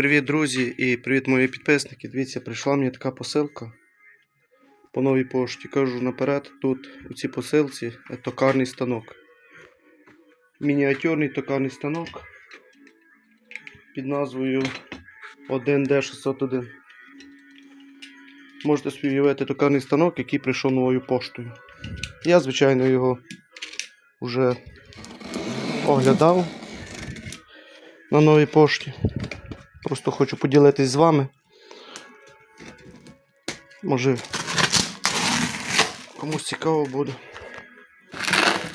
Привіт, друзі, і привіт, мої підписники. Дивіться, прийшла мені така посилка по новій пошті. Кажу наперед, тут у цій посилці е, токарний станок. Мініатюрний токарний станок під назвою 1D601. Можете собі уявити токарний станок, який прийшов новою поштою. Я, звичайно, його вже оглядав на новій пошті. Просто хочу поділитись з вами. Може комусь цікаво буде.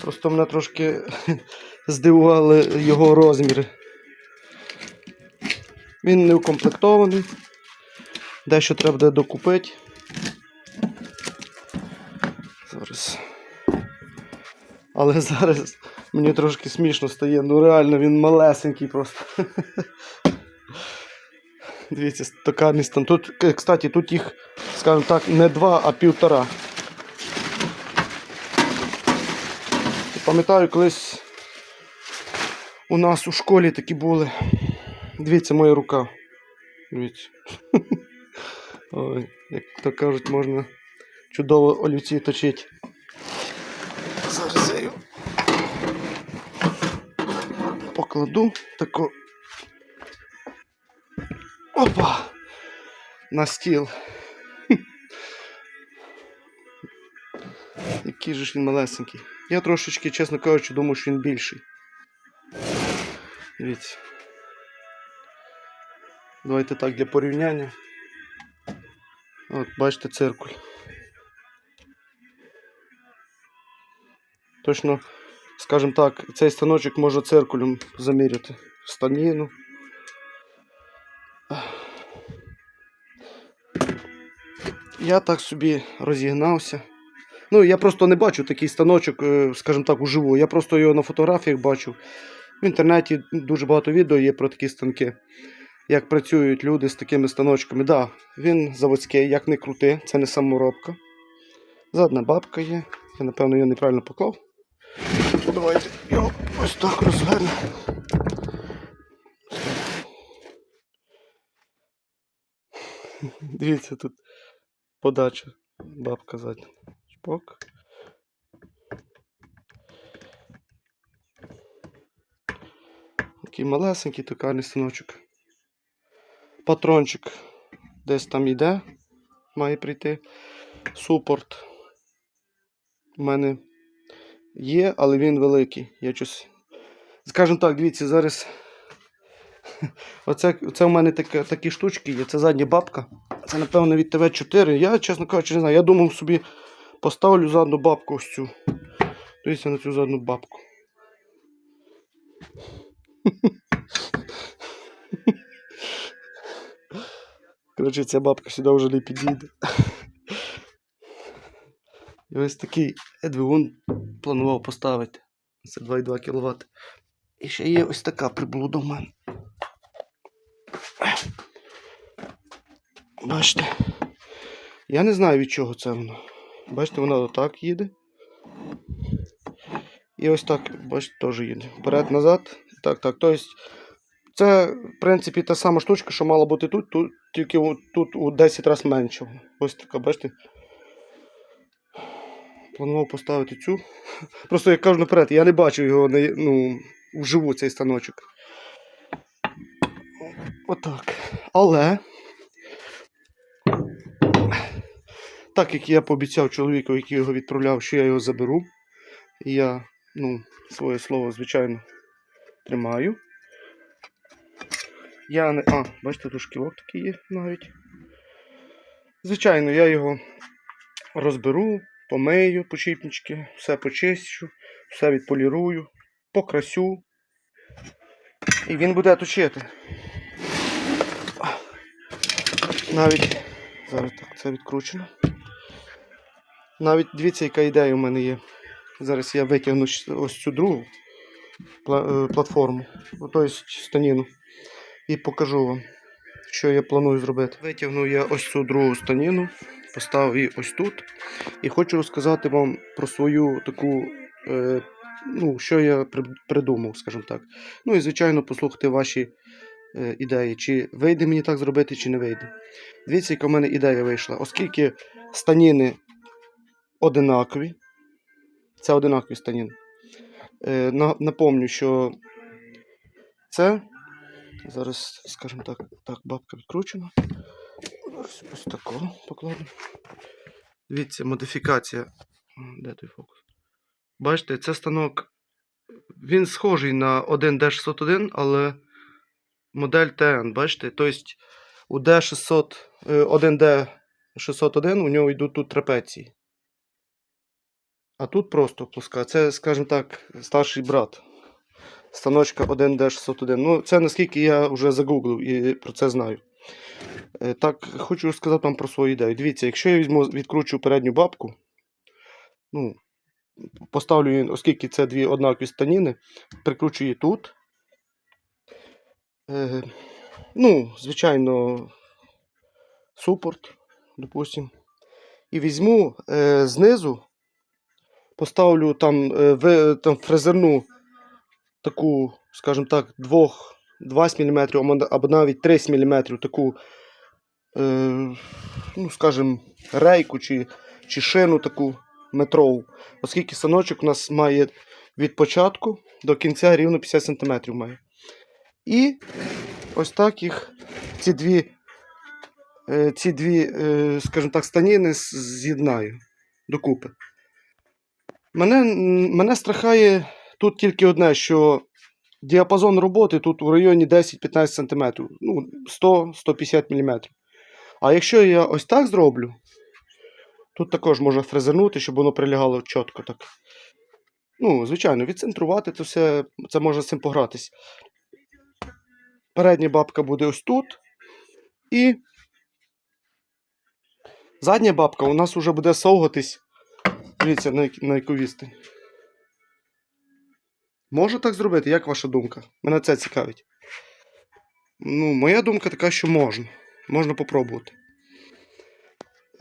Просто мене трошки здивували його розміри. Він не укомплектований. Дещо треба буде докупити. Зараз. Але зараз мені трошки смішно стає. Ну реально він малесенький просто. Дивіться, токарний стан. Тут, кстати, тут їх, скажімо так, не два, а півтора. Пам'ятаю, колись у нас у школі такі були. Дивіться, моя рука. Дивіться. Ой, як то кажуть, можна чудово олівці точити. Зараз я його покладу тако. Опа! На стіл. Який же ж він малесенький. Я трошечки, чесно кажучи, думаю, що він більший. Дивіться. Давайте так для порівняння. От, бачите, циркуль. Точно, скажімо так, цей станочок можна циркулем заміряти. Станіну. Я так собі розігнався. Ну, я просто не бачу такий станочок, е, скажімо так, уживу. Я просто його на фотографіях бачив. В інтернеті дуже багато відео є про такі станки. Як працюють люди з такими станочками. Да, він заводський, як не крути, це не саморобка. Задна бабка є. Я, напевно, його неправильно поклав. Давайте його ось так розвернемо. Дивіться тут подача. Бабка задня. Шпок. Такий малесенький токарний станочок. Патрончик десь там йде, має прийти. Супорт у мене є, але він великий. Я щось. Скажімо так, дивіться, зараз. Оце, оце у мене таке, такі штучки є. Це задня бабка. Це, напевно, від ТВ4. Я, чесно кажучи, не знаю. Я думав собі поставлю задну бабку ось цю. Дивіться на цю задну бабку. Коротше, ця бабка сюди вже не підійде. І ось такий двигун планував поставити. Це 2,2 кВт. І ще є ось така приблуда в мене. Бачите. Я не знаю від чого це воно. Бачите, вона отак їде. І ось так, бачите, теж їде. Вперед-назад. Так, так. Тобто, це, в принципі, та сама штучка, що мала бути тут, тут тільки тут у 10 разів менше. Ось така, бачите. Планував поставити цю. Просто я кажу наперед, я не бачив його ну, вживу цей станочок. Отак. Але. Так як я пообіцяв чоловіку, який його відправляв, що я його заберу. І я, ну, своє слово, звичайно, тримаю. Я не. А, бачите, тут шкілок такий є навіть. Звичайно, я його розберу, помию почіпнички, все почищу, все відполірую, покрасю. І він буде точити. Навіть зараз так це відкручено. Навіть дивіться, яка ідея у мене є. Зараз я витягну ось цю другу е, платформу, тобто станіну, і покажу вам, що я планую зробити. Витягну я ось цю другу станіну, поставив її ось тут. І хочу розказати вам про свою таку, е, ну, що я придумав, скажімо так. Ну і, звичайно, послухати ваші е, ідеї, чи вийде мені так зробити, чи не вийде. Дивіться, яка в мене ідея вийшла. Оскільки станіни одинакові, це одинакові станіни. Е, на- напомню, що це. Зараз, скажімо так, так, бабка відкручена. Ось, ось такого покладу. Дивіться, модифікація. Де той фокус? Бачите, це станок. Він схожий на 1D601, але модель TN, бачите? Тобто у D600, е, 1D601 у нього йдуть тут трапеції. А тут просто плоска. Це, скажімо так, старший брат. Станочка 1D601. Ну, це наскільки я вже загуглив і про це знаю. Е, Так, хочу сказати вам про свою ідею. Дивіться, якщо я візьму, відкручу передню бабку, ну, поставлю оскільки це дві однакові станіни, прикручу її тут. Е, ну, звичайно, супорт, допустим. І візьму е, знизу, поставлю там, е, в, там фрезерну таку, скажімо так, 2, 20 мм або навіть 30 мм таку, е, ну, скажімо, рейку чи, чи шину таку метрову. Оскільки саночок у нас має від початку до кінця рівно 50 см має. І ось так їх ці дві, е, ці дві, е, скажімо так, станіни з'єднаю докупи. Мене, мене страхає тут тільки одне, що діапазон роботи тут у районі 10-15 см, ну, 100-150 мм. А якщо я ось так зроблю, тут також можна фрезернути, щоб воно прилягало чітко так. Ну, звичайно, відцентрувати це все, це можна з цим погратись. Передня бабка буде ось тут. І задня бабка у нас вже буде совгатись. Дивіться, на, на яку відстань. Можу так зробити? Як ваша думка? Мене це цікавить. Ну, моя думка така, що можна. Можна попробувати.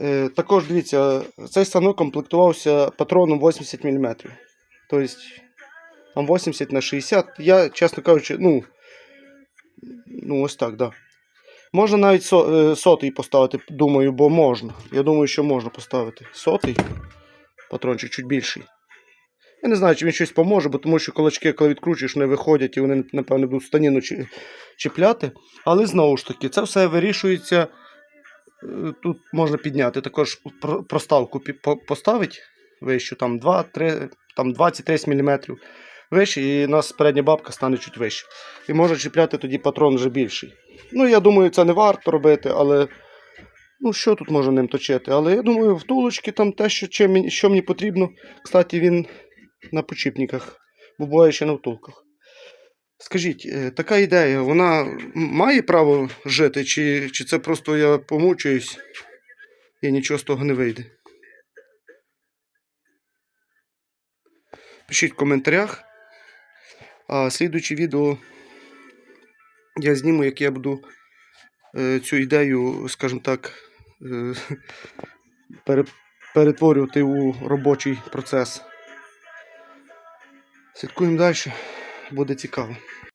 Е, також дивіться, цей станок комплектувався патроном 80 мм. Тобто, там 80 на 60. Я, чесно кажучи, ну, ну ось так, да. Можна навіть е, сотий поставити, думаю, бо можна. Я думаю, що можна поставити. Сотий патрончик чуть більший. Я не знаю, чи він щось поможе, бо тому що кулачки, коли відкручуєш, не виходять і вони, напевно, будуть станіну чіпляти. Але знову ж таки, це все вирішується. е, Тут можна підняти також проставку поставити вищу, там 2-3, там 20-30 мм вище, і у нас передня бабка стане чуть вище. І можна чіпляти тоді патрон вже більший. Ну, я думаю, це не варто робити, але ну, що тут можна ним точити? Але я думаю, втулочки там те, що, чим, що мені потрібно. Кстати, він на почіпниках, бо буває ще на втулках. Скажіть, е, така ідея, вона має право жити, чи, чи це просто я помучуюсь і нічого з того не вийде? Пишіть в коментарях. А слідуюче відео я зніму, як я буду е, цю ідею, скажімо так, перетворювати у робочий процес. Слідкуємо далі, буде цікаво.